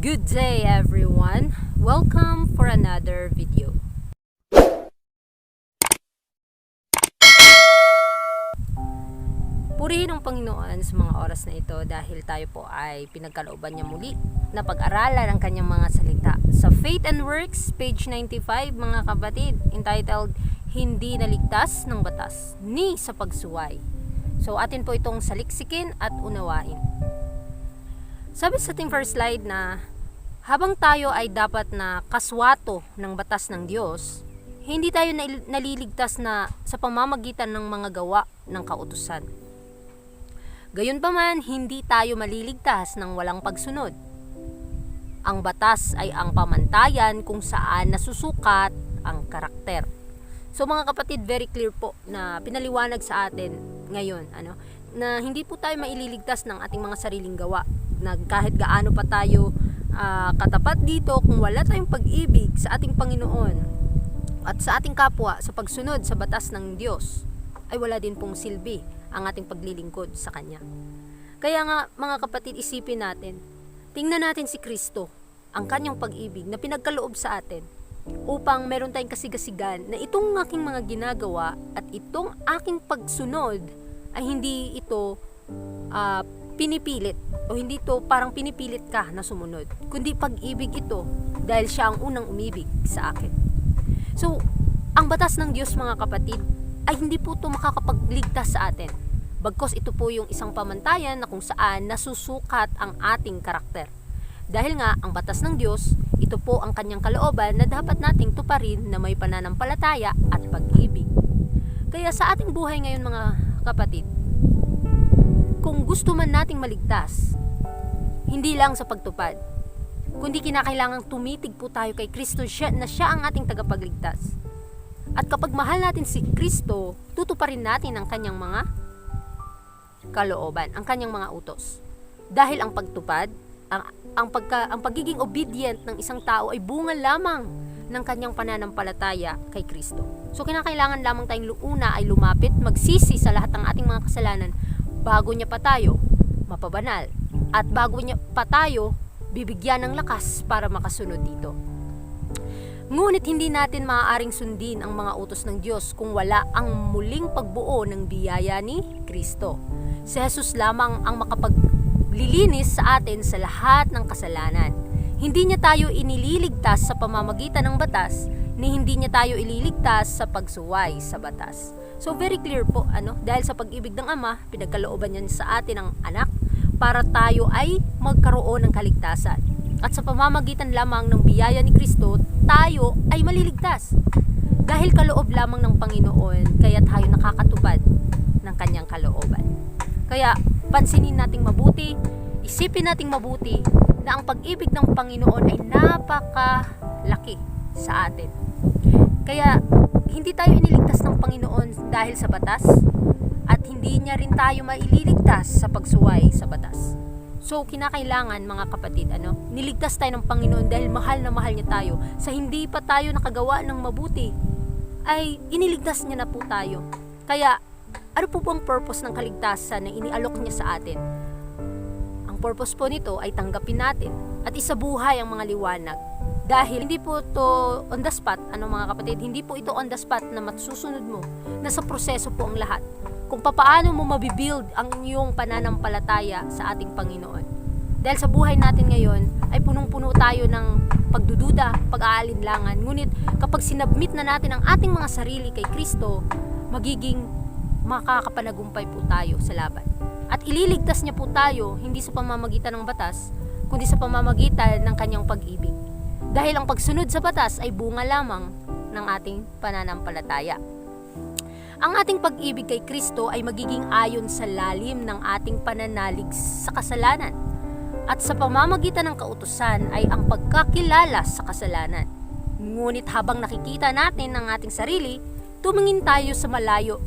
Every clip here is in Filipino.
Good day everyone. Welcome for another video. Purihin ang Panginoon sa mga oras na ito dahil tayo po ay pinagkalooban niya muli na pag-aralan ang kanyang mga salita. Sa Faith and Works, page 95 mga kapatid, entitled Hindi naligtas ng batas, ni sa pagsuway. So atin po itong saliksikin at unawain. Sabi sa ating first slide na habang tayo ay dapat na kaswato ng batas ng Diyos, hindi tayo nal- naliligtas na sa pamamagitan ng mga gawa ng kautusan. Gayunpaman, hindi tayo maliligtas ng walang pagsunod. Ang batas ay ang pamantayan kung saan nasusukat ang karakter. So mga kapatid, very clear po na pinaliwanag sa atin ngayon, ano, na hindi po tayo maililigtas ng ating mga sariling gawa. Na kahit gaano pa tayo ah, katapat dito, kung wala tayong pag-ibig sa ating Panginoon at sa ating kapwa sa pagsunod sa batas ng Diyos, ay wala din pong silbi ang ating paglilingkod sa Kanya. Kaya nga, mga kapatid, isipin natin, tingnan natin si Kristo, ang Kanyang pag-ibig na pinagkaloob sa atin upang meron tayong kasigasigan na itong aking mga ginagawa at itong aking pagsunod ay hindi ito ah, pinipilit o hindi ito parang pinipilit ka na sumunod kundi pag-ibig ito dahil siya ang unang umibig sa akin. So ang batas ng Diyos mga kapatid ay hindi po ito makakapagligtas sa atin bagkos ito po yung isang pamantayan na kung saan nasusukat ang ating karakter. Dahil nga ang batas ng Diyos ito po ang kanyang kalooban na dapat nating tuparin na may pananampalataya at pag-ibig. Kaya sa ating buhay ngayon mga kapatid kung gusto man nating maligtas, hindi lang sa pagtupad, kundi kinakailangang tumitig po tayo kay Kristo siya, na siya ang ating tagapagligtas. At kapag mahal natin si Kristo, tutuparin natin ang kanyang mga kalooban, ang kanyang mga utos. Dahil ang pagtupad, ang, ang, pagka, ang pagiging obedient ng isang tao ay bunga lamang ng kanyang pananampalataya kay Kristo. So kinakailangan lamang tayong una ay lumapit, magsisi sa lahat ng ating mga kasalanan bago niya pa tayo mapabanal. At bago niya pa tayo bibigyan ng lakas para makasunod dito. Ngunit hindi natin maaaring sundin ang mga utos ng Diyos kung wala ang muling pagbuo ng biyaya ni Kristo. Si Jesus lamang ang makapaglilinis sa atin sa lahat ng kasalanan. Hindi niya tayo inililigtas sa pamamagitan ng batas, ni hindi niya tayo ililigtas sa pagsuway sa batas. So very clear po, ano, dahil sa pag-ibig ng Ama, pinagkalooban niya sa atin ang anak para tayo ay magkaroon ng kaligtasan. At sa pamamagitan lamang ng biyaya ni Kristo, tayo ay maliligtas. Dahil kaloob lamang ng Panginoon, kaya tayo nakakatupad ng kanyang kalooban. Kaya pansinin nating mabuti, isipin nating mabuti na ang pag-ibig ng Panginoon ay napakalaki sa atin. Kaya hindi tayo iniligtas ng Panginoon dahil sa batas at hindi niya rin tayo maililigtas sa pagsuway sa batas. So, kinakailangan mga kapatid, ano, niligtas tayo ng Panginoon dahil mahal na mahal niya tayo. Sa hindi pa tayo nakagawa ng mabuti, ay iniligtas niya na po tayo. Kaya, ano po bang purpose ng kaligtasan na inialok niya sa atin? Ang purpose po nito ay tanggapin natin at isabuhay ang mga liwanag. Dahil hindi po to on the spot, ano mga kapatid, hindi po ito on the spot na masusunod mo. Nasa proseso po ang lahat kung papaano mo mabibuild ang iyong pananampalataya sa ating Panginoon. Dahil sa buhay natin ngayon ay punong-puno tayo ng pagdududa, pag-aalinlangan. Ngunit kapag sinabmit na natin ang ating mga sarili kay Kristo, magiging makakapanagumpay po tayo sa laban. At ililigtas niya po tayo hindi sa pamamagitan ng batas, kundi sa pamamagitan ng kanyang pag-ibig. Dahil ang pagsunod sa batas ay bunga lamang ng ating pananampalataya. Ang ating pag-ibig kay Kristo ay magiging ayon sa lalim ng ating pananalig sa kasalanan. At sa pamamagitan ng kautusan ay ang pagkakilala sa kasalanan. Ngunit habang nakikita natin ang ating sarili, tumingin tayo sa malayo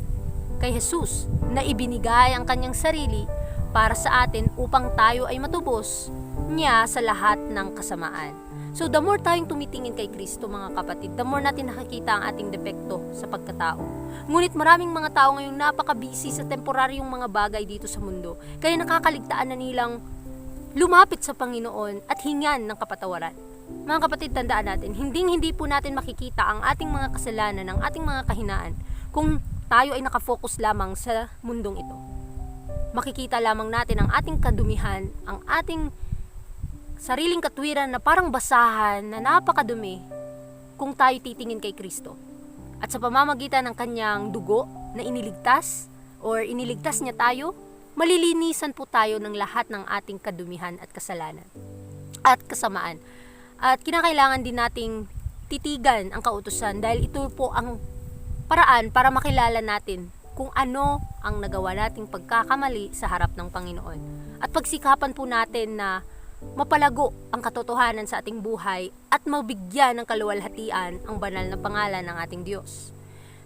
kay Jesus na ibinigay ang kanyang sarili para sa atin upang tayo ay matubos niya sa lahat ng kasamaan. So the more tayong tumitingin kay Kristo mga kapatid, the more natin nakikita ang ating depekto sa pagkatao. Ngunit maraming mga tao ngayong napaka-busy sa temporaryong mga bagay dito sa mundo. Kaya nakakaligtaan na nilang lumapit sa Panginoon at hingan ng kapatawaran. Mga kapatid, tandaan natin, hindi hindi po natin makikita ang ating mga kasalanan, ang ating mga kahinaan kung tayo ay nakafocus lamang sa mundong ito. Makikita lamang natin ang ating kadumihan, ang ating sariling katwiran na parang basahan na napakadumi kung tayo titingin kay Kristo. At sa pamamagitan ng kanyang dugo na iniligtas or iniligtas niya tayo, malilinisan po tayo ng lahat ng ating kadumihan at kasalanan at kasamaan. At kinakailangan din nating titigan ang kautusan dahil ito po ang paraan para makilala natin kung ano ang nagawa nating pagkakamali sa harap ng Panginoon. At pagsikapan po natin na mapalago ang katotohanan sa ating buhay at mabigyan ng kaluwalhatian ang banal na pangalan ng ating Diyos.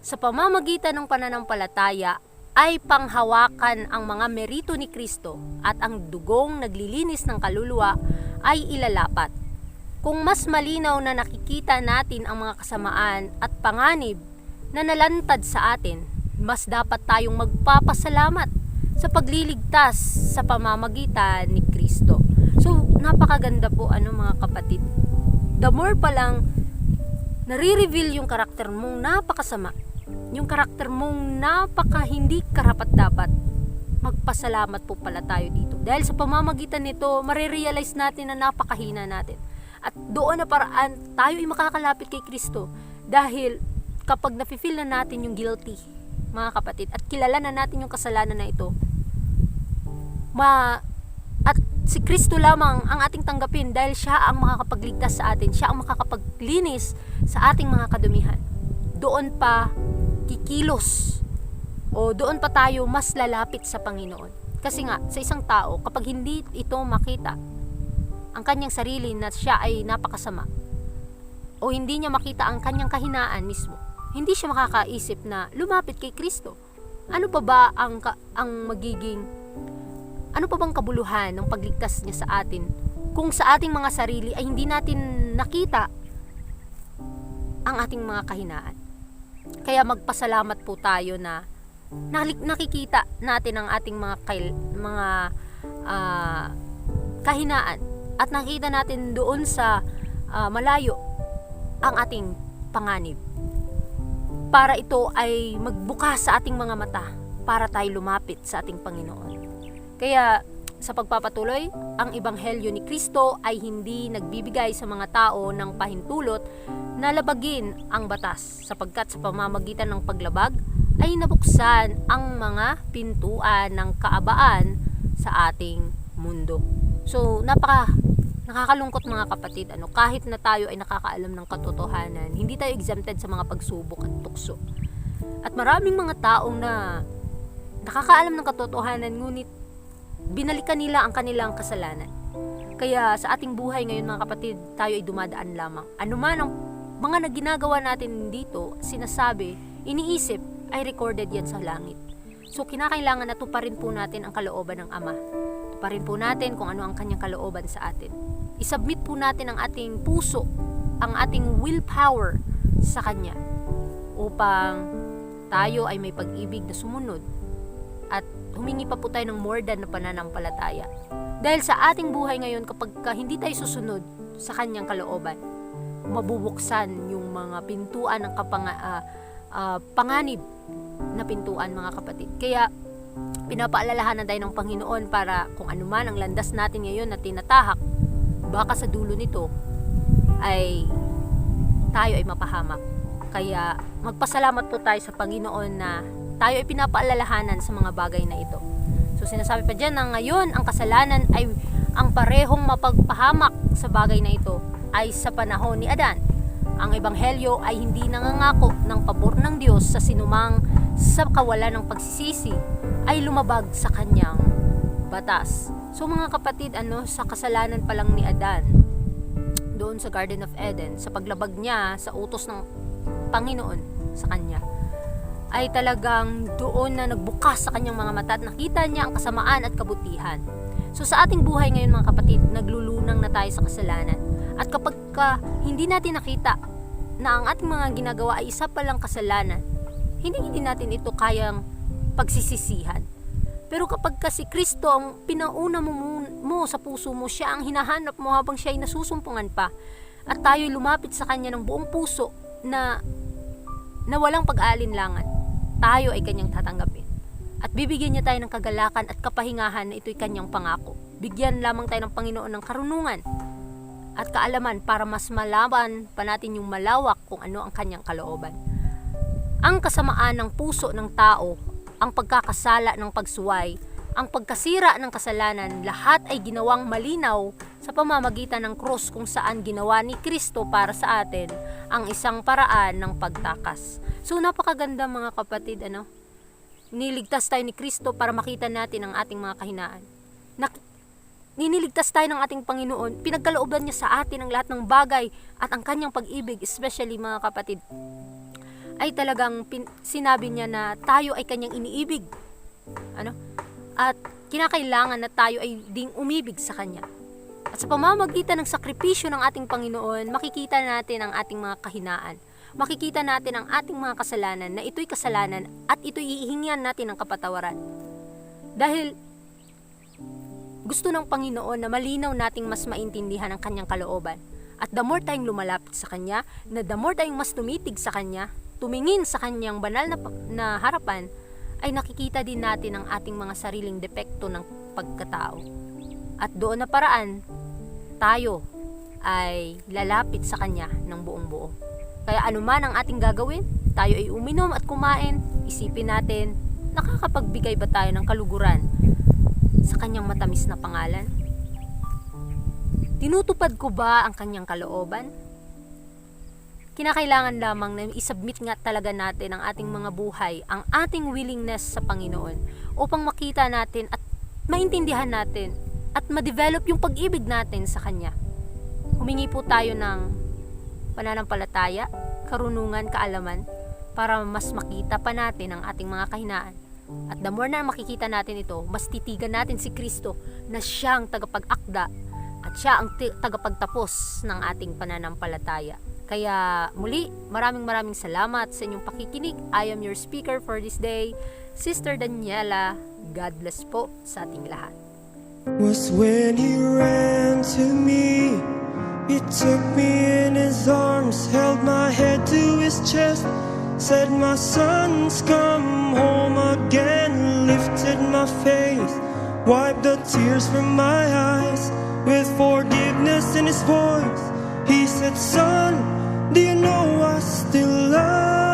Sa pamamagitan ng pananampalataya ay panghawakan ang mga merito ni Kristo at ang dugong naglilinis ng kaluluwa ay ilalapat. Kung mas malinaw na nakikita natin ang mga kasamaan at panganib na nalantad sa atin, mas dapat tayong magpapasalamat sa pagliligtas sa pamamagitan ni Kristo. Napakaganda po ano mga kapatid. The more pa lang nare-reveal yung karakter mong napakasama, yung karakter mong napaka hindi karapat dapat, magpasalamat po pala tayo dito. Dahil sa pamamagitan nito, marirealize natin na napakahina natin. At doon na paraan, tayo ay makakalapit kay Kristo. Dahil kapag nafe-feel na natin yung guilty, mga kapatid, at kilala na natin yung kasalanan na ito, ma at si Kristo lamang ang ating tanggapin dahil siya ang makakapagligtas sa atin, siya ang makakapaglinis sa ating mga kadumihan. Doon pa kikilos o doon pa tayo mas lalapit sa Panginoon. Kasi nga, sa isang tao, kapag hindi ito makita, ang kanyang sarili na siya ay napakasama, o hindi niya makita ang kanyang kahinaan mismo, hindi siya makakaisip na lumapit kay Kristo. Ano pa ba ang, ang magiging, ano pa bang kabuluhan ng pagligtas niya sa atin kung sa ating mga sarili ay hindi natin nakita ang ating mga kahinaan. Kaya magpasalamat po tayo na nakikita natin ang ating mga kail- mga ah, kahinaan at nakita natin doon sa ah, malayo ang ating panganib para ito ay magbukas sa ating mga mata para tayo lumapit sa ating Panginoon. Kaya sa pagpapatuloy, ang ebanghelyo ni Kristo ay hindi nagbibigay sa mga tao ng pahintulot na labagin ang batas sapagkat sa pamamagitan ng paglabag ay nabuksan ang mga pintuan ng kaabaan sa ating mundo. So, napaka nakakalungkot mga kapatid, ano, kahit na tayo ay nakakaalam ng katotohanan, hindi tayo exempted sa mga pagsubok at tukso. At maraming mga taong na nakakaalam ng katotohanan, ngunit binalikan nila ang kanilang kasalanan. Kaya sa ating buhay ngayon mga kapatid, tayo ay dumadaan lamang. Ano man ang mga naginagawa natin dito, sinasabi, iniisip, ay recorded yan sa langit. So kinakailangan na tuparin po natin ang kalooban ng Ama. Tuparin po natin kung ano ang kanyang kalooban sa atin. Isubmit po natin ang ating puso, ang ating willpower sa Kanya upang tayo ay may pag-ibig na sumunod humingi pa po tayo ng more than na pananampalataya. Dahil sa ating buhay ngayon, kapag ka hindi tayo susunod sa kanyang kalooban, mabubuksan yung mga pintuan ng kapanga, ah, ah, panganib na pintuan mga kapatid. Kaya pinapaalalahanan tayo ng Panginoon para kung ano man ang landas natin ngayon na tinatahak, baka sa dulo nito ay tayo ay mapahamak. Kaya magpasalamat po tayo sa Panginoon na tayo ay pinapaalalahanan sa mga bagay na ito. So sinasabi pa dyan na ngayon ang kasalanan ay ang parehong mapagpahamak sa bagay na ito ay sa panahon ni Adan. Ang ebanghelyo ay hindi nangangako ng pabor ng Diyos sa sinumang sa kawalan ng pagsisisi ay lumabag sa kanyang batas. So mga kapatid, ano sa kasalanan pa lang ni Adan doon sa Garden of Eden, sa paglabag niya sa utos ng Panginoon sa kanya, ay talagang doon na nagbukas sa kanyang mga mata at nakita niya ang kasamaan at kabutihan. So sa ating buhay ngayon mga kapatid, naglulunang na tayo sa kasalanan. At kapag ka, hindi natin nakita na ang ating mga ginagawa ay isa palang kasalanan, hindi hindi natin ito kayang pagsisisihan. Pero kapag kasi Kristo ang pinauna mo, mo, sa puso mo, siya ang hinahanap mo habang siya ay nasusumpungan pa. At tayo lumapit sa kanya ng buong puso na na walang pag-aalinlangan. Tayo ay kanyang tatanggapin. At bibigyan niya tayo ng kagalakan at kapahingahan na ito'y kanyang pangako. Bigyan lamang tayo ng Panginoon ng karunungan at kaalaman para mas malaman pa natin yung malawak kung ano ang kanyang kalooban. Ang kasamaan ng puso ng tao, ang pagkakasala ng pagsuway, ang pagkasira ng kasalanan, lahat ay ginawang malinaw sa pamamagitan ng krus kung saan ginawa ni Kristo para sa atin ang isang paraan ng pagtakas. So napakaganda mga kapatid, ano? Niligtas tayo ni Kristo para makita natin ang ating mga kahinaan. Nak- niniligtas tayo ng ating Panginoon, pinagkalooban niya sa atin ang lahat ng bagay at ang kanyang pag-ibig, especially mga kapatid, ay talagang sinabi niya na tayo ay kanyang iniibig. Ano? At kinakailangan na tayo ay ding umibig sa kanya. At sa pamamagitan ng sakripisyo ng ating Panginoon, makikita natin ang ating mga kahinaan. Makikita natin ang ating mga kasalanan na ito'y kasalanan at ito'y ihingian natin ng kapatawaran. Dahil gusto ng Panginoon na malinaw nating mas maintindihan ang kanyang kalooban. At the more tayong lumalapit sa Kanya, na the more tayong mas tumitig sa Kanya, tumingin sa Kanyang banal na, na harapan, ay nakikita din natin ang ating mga sariling depekto ng pagkatao. At doon na paraan, tayo ay lalapit sa Kanya ng buong buo. Kaya anuman ang ating gagawin, tayo ay uminom at kumain, isipin natin, nakakapagbigay ba tayo ng kaluguran sa kanyang matamis na pangalan? Tinutupad ko ba ang kanyang kalooban? Kinakailangan lamang na isubmit nga talaga natin ang ating mga buhay, ang ating willingness sa Panginoon upang makita natin at maintindihan natin at ma-develop yung pag-ibig natin sa Kanya. Humingi po tayo ng pananampalataya, karunungan, kaalaman para mas makita pa natin ang ating mga kahinaan. At the more na makikita natin ito, mas titigan natin si Kristo na siyang tagapag-akda at siya ang tagapagtapos ng ating pananampalataya. Kaya muli, maraming maraming salamat sa inyong pakikinig. I am your speaker for this day, Sister Daniela. God bless po sa ating lahat. Was when he ran to me. He took me in his arms, held my head to his chest, said, My son's come home again, lifted my face, wiped the tears from my eyes with forgiveness in his voice. He said, Son, do you know I still love